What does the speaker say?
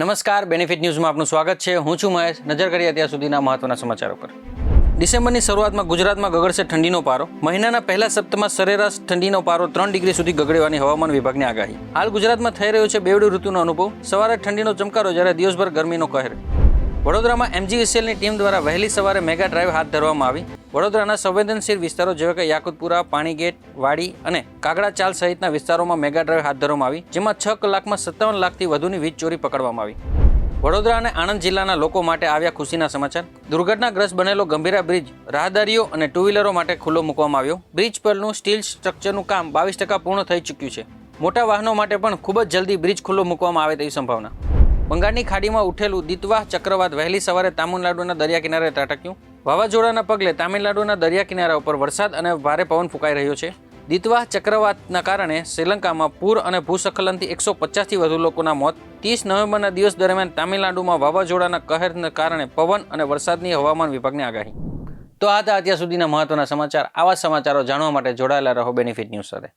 નમસ્કાર બેનિફિટ ન્યૂઝમાં આપનું સ્વાગત છે. હું છું મહેશ. નજર કરીએ અત્યાર સુધીના મહત્વના સમાચારો પર. ડિસેમ્બરની શરૂઆતમાં ગુજરાતમાં ગગડશે ઠંડીનો પારો. મહિનાના પહેલા સપ્તાહમાં સરેરાશ ઠંડીનો પારો ત્રણ ડિગ્રી સુધી ગગડવાની હવામાન વિભાગની આગાહી. હાલ ગુજરાતમાં થઈ રહ્યો છે બેવડી ઋતુનો અનુભવ. સવારે ઠંડીનો ચમકારો જ્યારે દિવસભર ગરમીનો કહેર. વડોદરામાં એમજીવીસીએલની ટીમ દ્વારા વહેલી સવારે મેગા ડ્રાઈવ હાથ ધરવામાં આવી. વડોદરાના સંવેદનશીલ વિસ્તારો જેવા કે યાકુતપુરા, પાણીગેટ, વાડી અને કાગડા ચાલ સહિતના વિસ્તારોમાં મેગા ડ્રાઈવ હાથ ધરવામાં આવી, જેમાં છ કલાકમાં સત્તાવન લાખથી વધુની વીજ ચોરી પકડવામાં આવી. વડોદરા અને આણંદ જિલ્લાના લોકો માટે આવ્યા ખુશીના સમાચાર. દુર્ઘટનાગ્રસ્ત બનેલો ગંભીરા બ્રિજ, રાહદારીઓ અને ટુ વ્હીલરો માટે ખુલ્લો મૂકવામાં આવ્યો. બ્રિજ પરનું સ્ટીલ સ્ટ્રક્ચરનું કામ બાવીસ ટકા પૂર્ણ થઈ ચૂક્યું છે. મોટા વાહનો માટે પણ ખૂબ જ જલ્દી બ્રિજ ખુલ્લો મૂકવામાં આવે તેવી સંભાવના. બંગાળની ખાડીમાં ઉઠેલું દિતવાહ ચક્રવાત વહેલી સવારે તામિલનાડુના દરિયા કિનારે ત્રાટક્યું. વાવાઝોડાના પગલે તામિલનાડુના દરિયા કિનારા ઉપર વરસાદ અને ભારે પવન ફૂંકાઈ રહ્યો છે. દિતવાહ ચક્રવાતના કારણે શ્રીલંકામાં પૂર અને ભૂસ્ખલનથી એકસો પચાસથી વધુ લોકોના મોત. ત્રીસ નવેમ્બરના દિવસ દરમિયાન તામિલનાડુમાં વાવાઝોડાના કહેરને કારણે પવન અને વરસાદની હવામાન વિભાગની આગાહી. તો આ હતા અત્યાર સુધીના મહત્વના સમાચાર. આવા સમાચારો જાણવા માટે જોડાયેલા રહો બેનિફિટ ન્યૂઝ સાથે.